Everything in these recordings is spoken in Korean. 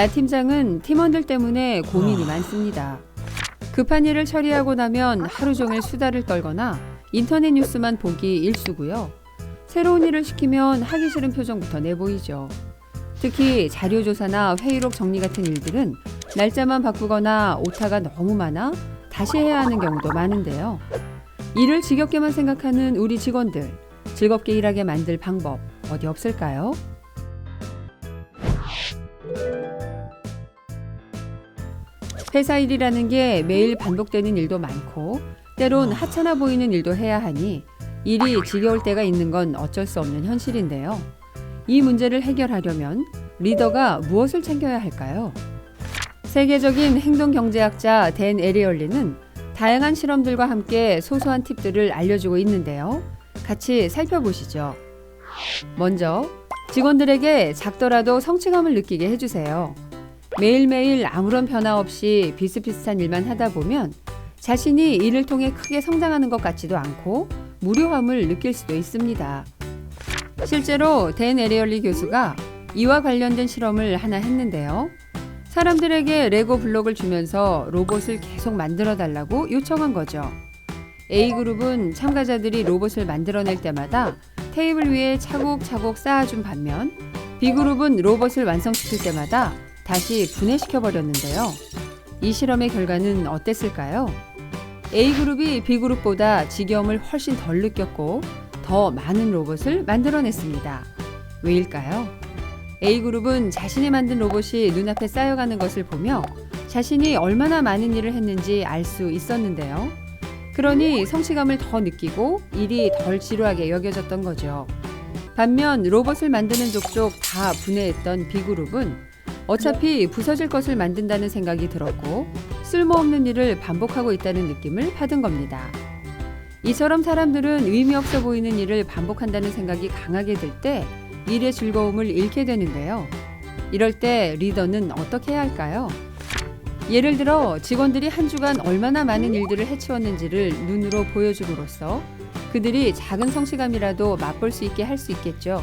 나 팀장은 팀원들 때문에 고민이 많습니다. 급한 일을 처리하고 나면 하루 종일 수다를 떨거나 인터넷 뉴스만 보기 일수고요. 새로운 일을 시키면 하기 싫은 표정부터 내보이죠. 특히 자료조사나 회의록 정리 같은 일들은 날짜만 바꾸거나 오타가 너무 많아 다시 해야 하는 경우도 많은데요. 일을 지겹게만 생각하는 우리 직원들, 즐겁게 일하게 만들 방법 어디 없을까요? 회사 일이라는 게 매일 반복되는 일도 많고 때론 하찮아 보이는 일도 해야 하니 일이 지겨울 때가 있는 건 어쩔 수 없는 현실인데요. 이 문제를 해결하려면 리더가 무엇을 챙겨야 할까요? 세계적인 행동 경제학자 댄 에리얼리는 다양한 실험들과 함께 소소한 팁들을 알려주고 있는데요. 같이 살펴보시죠. 먼저 직원들에게 작더라도 성취감을 느끼게 해주세요. 매일매일 아무런 변화 없이 비슷비슷한 일만 하다 보면 자신이 이를 통해 크게 성장하는 것 같지도 않고 무료함을 느낄 수도 있습니다. 실제로 댄 에리얼리 교수가 이와 관련된 실험을 하나 했는데요. 사람들에게 레고 블록을 주면서 로봇을 계속 만들어 달라고 요청한 거죠. A그룹은 참가자들이 로봇을 만들어낼 때마다 테이블 위에 차곡차곡 쌓아준 반면 B그룹은 로봇을 완성시킬 때마다 다시 분해시켜 버렸는데요. 이 실험의 결과는 어땠을까요? A그룹이 B그룹보다 지겨움을 훨씬 덜 느꼈고 더 많은 로봇을 만들어냈습니다. 왜일까요? A그룹은 자신이 만든 로봇이 눈앞에 쌓여가는 것을 보며 자신이 얼마나 많은 일을 했는지 알 수 있었는데요. 그러니 성취감을 더 느끼고 일이 덜 지루하게 여겨졌던 거죠. 반면 로봇을 만드는 족족 다 분해했던 B그룹은 어차피 부서질 것을 만든다는 생각이 들었고 쓸모없는 일을 반복하고 있다는 느낌을 받은 겁니다. 이처럼 사람들은 의미 없어 보이는 일을 반복한다는 생각이 강하게 들 때 일의 즐거움을 잃게 되는데요. 이럴 때 리더는 어떻게 해야 할까요? 예를 들어 직원들이 한 주간 얼마나 많은 일들을 해치웠는지를 눈으로 보여줌으로써 그들이 작은 성취감이라도 맛볼 수 있게 할 수 있겠죠.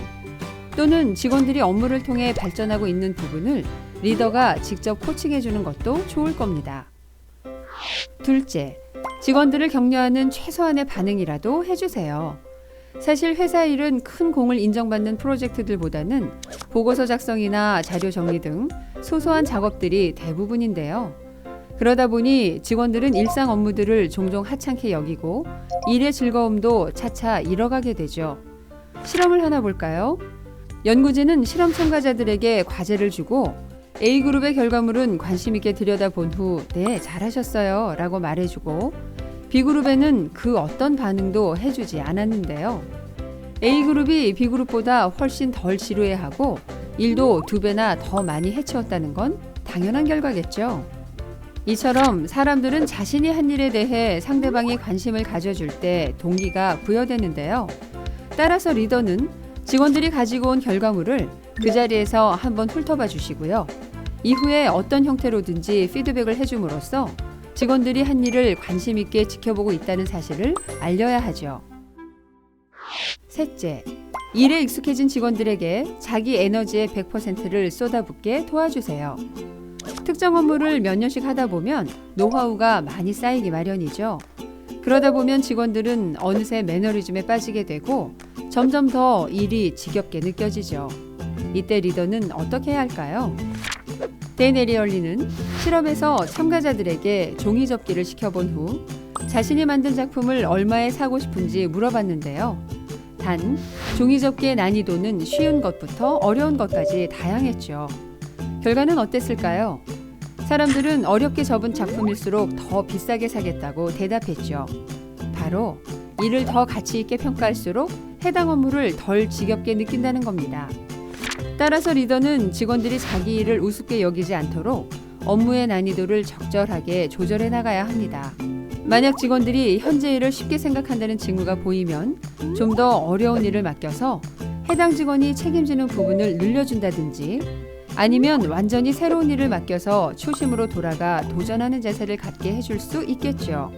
또는 직원들이 업무를 통해 발전하고 있는 부분을 리더가 직접 코칭해 주는 것도 좋을 겁니다. 둘째, 직원들을 격려하는 최소한의 반응이라도 해주세요. 사실 회사 일은 큰 공을 인정받는 프로젝트들보다는 보고서 작성이나 자료 정리 등 소소한 작업들이 대부분인데요. 그러다 보니 직원들은 일상 업무들을 종종 하찮게 여기고 일의 즐거움도 차차 잃어가게 되죠. 실험을 하나 볼까요? 연구진은 실험 참가자들에게 과제를 주고 A그룹의 결과물은 관심 있게 들여다본 후, 네, 잘하셨어요. 라고 말해주고, B그룹에는 그 어떤 반응도 해주지 않았는데요. A그룹이 B그룹보다 훨씬 덜 지루해하고, 일도 두 배나 더 많이 해치웠다는 건 당연한 결과겠죠. 이처럼 사람들은 자신이 한 일에 대해 상대방이 관심을 가져줄 때 동기가 부여되는데요. 따라서 리더는 직원들이 가지고 온 결과물을 그 자리에서 한번 훑어봐 주시고요. 이후에 어떤 형태로든지 피드백을 해줌으로써 직원들이 한 일을 관심 있게 지켜보고 있다는 사실을 알려야 하죠. 셋째, 일에 익숙해진 직원들에게 자기 에너지의 100%를 쏟아붓게 도와주세요. 특정 업무를 몇 년씩 하다 보면 노하우가 많이 쌓이기 마련이죠. 그러다 보면 직원들은 어느새 매너리즘에 빠지게 되고 점점 더 일이 지겹게 느껴지죠. 이때 리더는 어떻게 해야 할까요? 데네리얼리는 실험에서 참가자들에게 종이 접기를 시켜본 후 자신이 만든 작품을 얼마에 사고 싶은지 물어봤는데요. 단, 종이 접기의 난이도는 쉬운 것부터 어려운 것까지 다양했죠. 결과는 어땠을까요? 사람들은 어렵게 접은 작품일수록 더 비싸게 사겠다고 대답했죠. 바로 일을 더 가치 있게 평가할수록 해당 업무를 덜 지겹게 느낀다는 겁니다. 따라서 리더는 직원들이 자기 일을 우습게 여기지 않도록 업무의 난이도를 적절하게 조절해 나가야 합니다. 만약 직원들이 현재 일을 쉽게 생각한다는 징후가 보이면 좀 더 어려운 일을 맡겨서 해당 직원이 책임지는 부분을 늘려준다든지 아니면 완전히 새로운 일을 맡겨서 초심으로 돌아가 도전하는 자세를 갖게 해줄 수 있겠죠.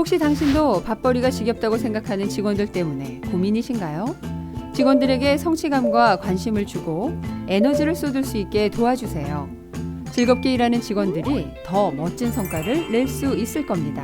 혹시 당신도 밥벌이가 지겹다고 생각하는 직원들 때문에 고민이신가요? 직원들에게 성취감과 관심을 주고 에너지를 쏟을 수 있게 도와주세요. 즐겁게 일하는 직원들이 더 멋진 성과를 낼 수 있을 겁니다.